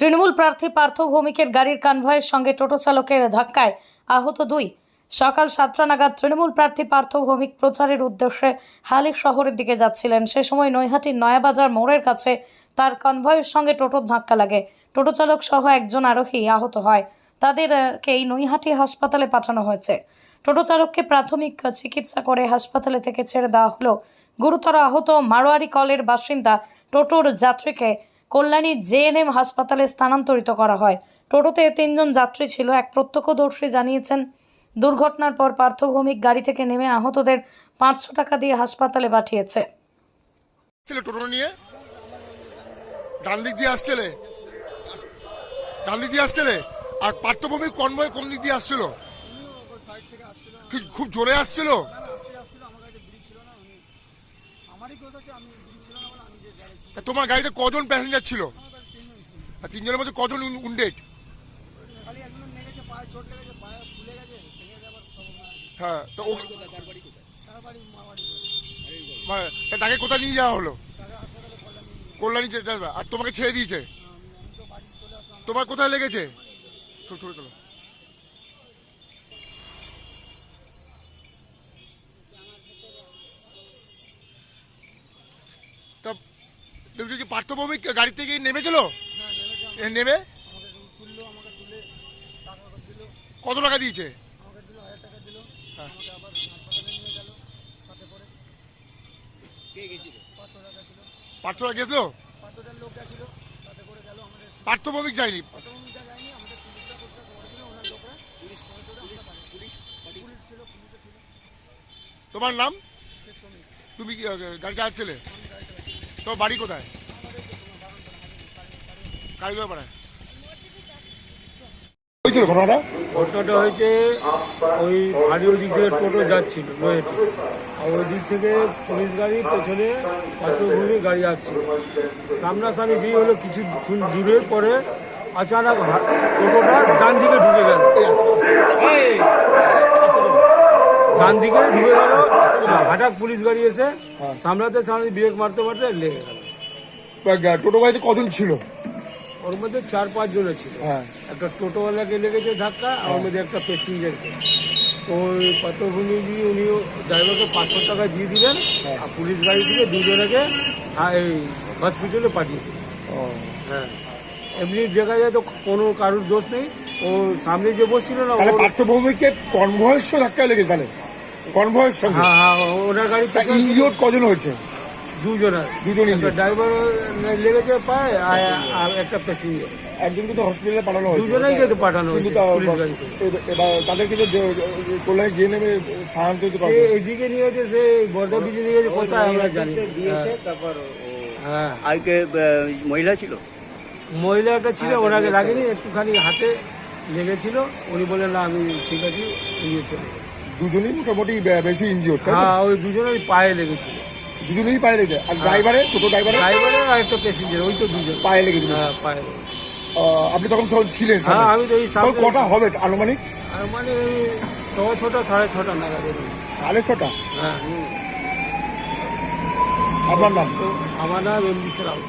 তৃণমূল প্রার্থী পার্থ ভৌমিকের গাড়ির কনভয়ের সঙ্গে টোটো চালকের ধাক্কায় আহত দুই। সকাল সাতটা নাগাদ তৃণমূল প্রার্থী পার্থ ভৌমিক প্রচারের উদ্দেশ্যে হালি শহরের দিকে যাচ্ছিলেন। সে সময় নৈহাটির নয়াবাজার মোড়ের কাছে তার কনভয়ের সঙ্গে টোটোর ধাক্কা লাগে। টোটো চালক সহ একজন আরোহী আহত হয়। তাদেরকেই নৈহাটি হাসপাতালে পাঠানো হয়েছে। টোটো চালককে প্রাথমিক চিকিৎসা করে হাসপাতালে থেকে ছেড়ে দেওয়া হলো। গুরুতর আহত মারোয়ারি কলের বাসিন্দা টোটোর যাত্রীকে কল্যাণী জেএনএম হাসপাতালে স্থানান্তরিত করা হয়। টোটোতে তিনজন যাত্রী ছিল, এক প্রত্যক্ষদর্শী জানিয়েছেন। দুর্ঘটনার পর পার্থভৌমিক গাড়ি থেকে নেমে আহতদের পাঁচশো টাকা দিয়ে হাসপাতালে পাঠিয়েছে। টোটো নিয়ে, ডান দিক দিয়ে ডান দিক দিয়ে আর পার্থভূমির কনভয় কোন দিক দিয়ে আসছিল? খুব জোরে আসছিল? তা তোমার গাড়িতে কজন প্যাসেঞ্জার ছিল? আর তিনজনের মধ্যে কজন উন্ডেড? হ্যাঁ তো ও তা তাকে কোথায় নিয়ে যাওয়া হলো? কল্যাণী আর তোমাকে ছেড়ে দিয়েছে? তোমার কোথায় লেগেছে? ছোট ছোট চলো তা দেখছি যে পার্থভৌমিক গাড়ি থেকে নেমেছিল? নেমে? কত টাকা দিয়েছে? হ্যাঁ। পার্থরা গেছিল? পার্থভৌমিক যায়নি? তোমার নাম? তুমি কি গাড়ি চালাচ্ছিলে? তোমার বাড়ি কোথায়? কারিগর পাড়ায় হয়েছিল ঘটনাটা? ঘটনাটা হয়েছে ওই ভারীয় দিক থেকে টোটো যাচ্ছিল নয়েতে আর ওই দিক থেকে পুলিশ গাড়ি পেছনে পাত্রভূমি গাড়ি আসছিল। সামনাসামনি যেই হলো কিছু দূরে পরে আচানক টোটোটা ডান দিকে ঢুকে গেল! ডান দিকে ঢুকে গেল হঠাৎ পুলিশ গাড়ি এসে সামলাতে সামনে ব্রেক মারতে মারতে লেগে গেল। টোটো গাড়িতে কজন ছিল? ওর মধ্যে চার পাঁচ জনের ছিল। হ্যাঁ। একটা টোটোওয়ালাকে লেগেছে ধাক্কা আর ওর মধ্যে একটা প্যাসেঞ্জারকে। ওই পত্রভূমি দিয়ে উনি ড্রাইভারকে পাঁচশো টাকা দিয়ে দিলেন আর পুলিশ গাড়ি থেকে দুজনকে এই হসপিটালে পাঠিয়ে দিলেন। হ্যাঁ। এমনি দেখা যায় তো কোনো কারোর দোষ নেই। ও সামনে যে বসছিল না কনভয়ের সঙ্গে ধাক্কা লেগেছে তাহলে? কনভয়ের সঙ্গে? হ্যাঁ হ্যাঁ ওনার গাড়ি ইনজিওর কজন হয়েছে? দুজনের। দুজন ড্রাইভার লেগেছে পায়ে আর- আর একটা প্যাসেঞ্জার একজনকে তো হসপিটালে পাঠানো হয়েছে। দুজনেই কিন্তু পাঠানো হয়েছে এবার তাদেরকে তো যে- কল্যাণী জেনে নেমে স্থানান্তরিত করা সে হয়েছে। এদিকে নিয়ে গেছে সে বর্ধা ব্রিজে নিয়ে গেছে কোথায় আমরা জানি দিয়েছে তারপর হ্যাঁ। আজকে আহ, মহিলা ছিল? মহিলা একটা ছিল ওনাকে লাগেনি একটুখানি হাতে লেগেছিল। উনি বললেন না আমি ঠিক আছি নিয়ে চলে গেলাম। দুজনেই মোটামুটি বেশি ইনজিওর তাই তো? হ্যাঁ ওই দুজনের পায়ে লেগেছিল। দুজনেই পায়ে লেগেছে আর ড্রাইভারের টোটো ড্রাইভারের ড্রাইভারের আর একটা প্যাসেঞ্জার ওই তো দুজন। পায়ে লেগেছিল। হ্যাঁ পায়ে লেগেছে। আহ, আপনি তখন তখন ছিলেন হ্যাঁ আমি তো এই তখন সামনে কটা হবে আনুমানিক? আর মানে সওয়া ছটা সাড়ে ছটা নাগাদ এরকম। সাড়ে ছটা? হ্যাঁ। আপনার নাম? তো আমার নাম এম এমবি রাউত।